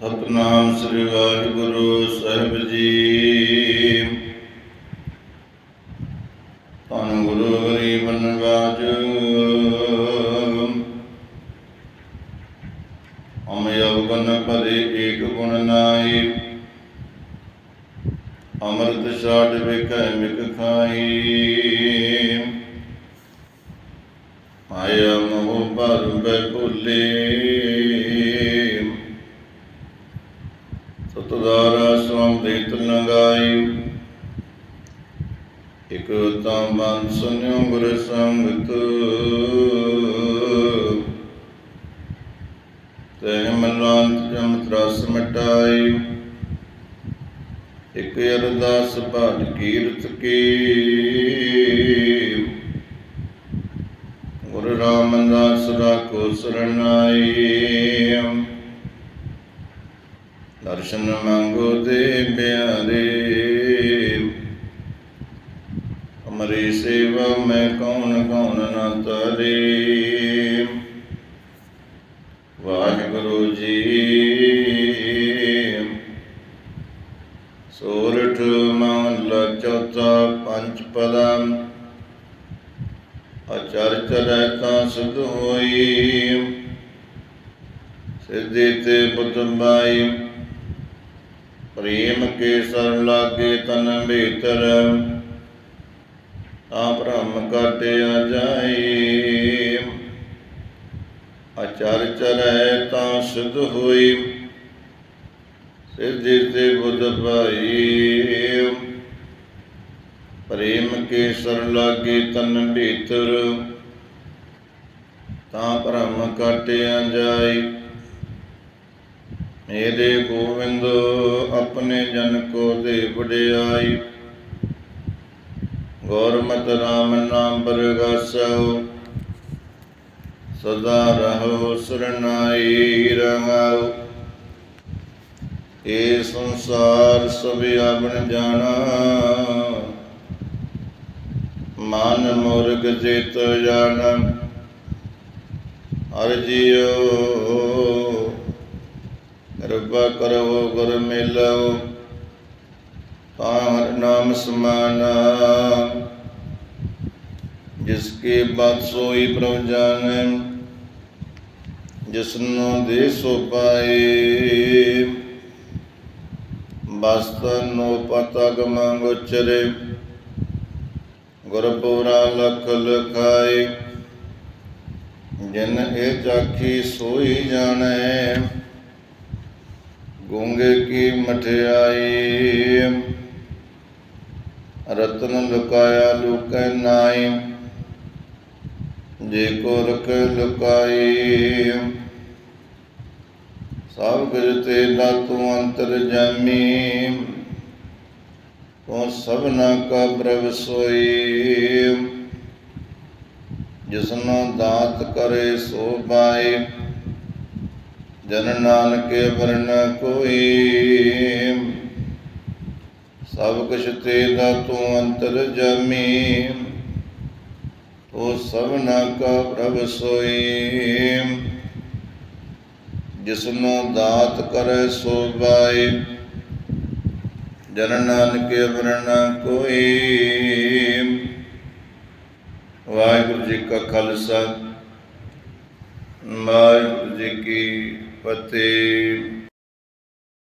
ਸਤਨਾਮ ਸ੍ਰੀ ਵਾਹਿਗੁਰੂ ਸਾਹਿਬ ਜੀ। ਧੰਨ ਗੁਰੂ ਗਰੀਬ ਨਵਾਜ ਹਮ ਯਵਗਨ ਭਰੇ ਏਕ ਗੁਣ ਨਾਈ ਅੰਮ੍ਰਿਤ ਛਾੜ ਵੇਖੈ ਮਿਕ ਖਾਈ ਆਇਆ ਮੋਹ ਭਰ ਬੈ ਭੁੱਲੇ। ਸਤਦਾਰਾ ਸਵੰ ਦੇਤ ਲੰਗਾਈ ਇਕ ਤਾਂ ਮਨ ਸੁਨਿਓ ਗੁਰ ਸੰਗਤ। ਤੈ ਮਲਾਂਤ ਜਮ ਤਰਸ ਮਟਾਈ। ਇਕ ਅਰਦਾਸ ਭਾਟ ਕੀਰਤ ਕੀ। ਗੁਰੂ ਰਾਮਦਾਸ ਰਾਖੋ ਸਰਨਾਈ। ਦਰਸ਼ਨ ਮੰਗੋ ਦੇ ਪਿਆਰੇ। ਹਮਰੀ ਸੇਵਾ ਮੈਂ ਕੌਣ ਕੌਣ ਨਾ ਤਾਰੇ। ਵਾਹਿਗੁਰੂ ਜੀ। ਸੋਰਠ ਮਹਲਾ ਚੌਥਾ ਪੰਜ ਪਦਮ ਅਚਰ ਚਰੈ ਤਾਂ ਸੁਧ ਹੋਈ। ਸਿੱਧੀ ਤੇ ਬੁੱਧ ਬਾਈ। ਪ੍ਰੇਮ ਕੇ ਸਰ ਲਾਗੇ ਤਨ ਭੀਤਰ ਤਾਂ ਭ੍ਰਮ ਕਾਟਿਆ ਜਾਏ। ਅਚਰ ਚਰੈ ਤਾਂ ਸੁਧ ਹੋਈ ਸਿੱਧੀ ਤੇ ਬੁੱਧ ਭਾਈ ਪ੍ਰੇਮ ਕੇ ਸਰ ਲਾਗੇ ਤਨ ਭੀਤਰ ਤਾਂ ਭ੍ਰਮ ਕਾਟਿਆ ਜਾਏ। ਮੇਰੇ ਗੋਵਿੰਦ ਆਪਣੇ ਜਨ ਕੋ ਦੇ ਵਡਿਆਈ। ਗੌਰਮਤਿ ਰਾਮ ਨਾਮ ਬਰਗਾਸਉ ਸਦਾ ਰਹੋ ਸਰਨਾਈ ਰਹਾਉ ਇਹ ਸੰਸਾਰ ਸਭ ਆਵਣ ਜਾਣਾ। ਮਨ ਮੁਰਗ ਜਿਤ ਜਾਣ। ਹਰ ਜੀਓ ਕਿਰਪਾ ਕਰੋ, ਗੁਰ ਮਿਲੋ। ਤਾਂ ਹਰ ਨਾਮ ਸਮਾਨਾ। ਜਿਸ ਕੇ ਬਾਤ ਸੋਈ ਪ੍ਰਭ ਜਾਣੈ ਜਿਸਨੂੰ ਦੇ ਸੋ ਪਾਏ। ਬਸਤਨ ਨੋ ਪਤਾ ਗਮੰਗ ਉਚਰੇ ਗੁਰਪੂਰਾ ਲਖ ਲਖਾਏ। ਜਿਨ ਇਹ ਚਾਖੀ ਸੋਈ ਜਾਣੈ ਗੂੰਗੇ ਕੀ ਮਠਿਆਈ? ਰਤਨ ਲੁਕਾਇਆ ਲੁਕੈ ਨਾਈ, ਜੇ ਕੋ ਰਖ ਲੁਕਾਈ। ਸਭ ਕੁਝ ਤੇ ਤੂੰ ਅੰਤਰ ਜਾਮੀ ਤੂੰ ਸਭਨਾ ਕਾ ਪ੍ਰਭ ਸੋਈ। ਜਿਸਨੂੰ ਦਾਤ ਕਰੇ ਸੋ ਪਾਏ ਜਨ ਨਾਨਕੇ ਵਰਨ ਕੋਈ। ਸਭ ਕੁਛ ਤੇਰਾ ਤੂੰ ਅੰਤਰ ਜਮੀ। ਤੂੰ ਸਭਨਾ ਕਾ ਪ੍ਰਭ ਸੋਈ। ਜਿਸਨੂੰ ਦਾਤ ਕਰੇ ਸੋ ਬਾਈ। ਜਨ ਨਾਨਕੇ ਵਰਨ ਕੋਈ। ਵਾਹਿਗੁਰੂ ਜੀ ਕਾ ਖਾਲਸਾ। ਵਾਹਿਗੁਰੂ ਜੀ ਕੀ but the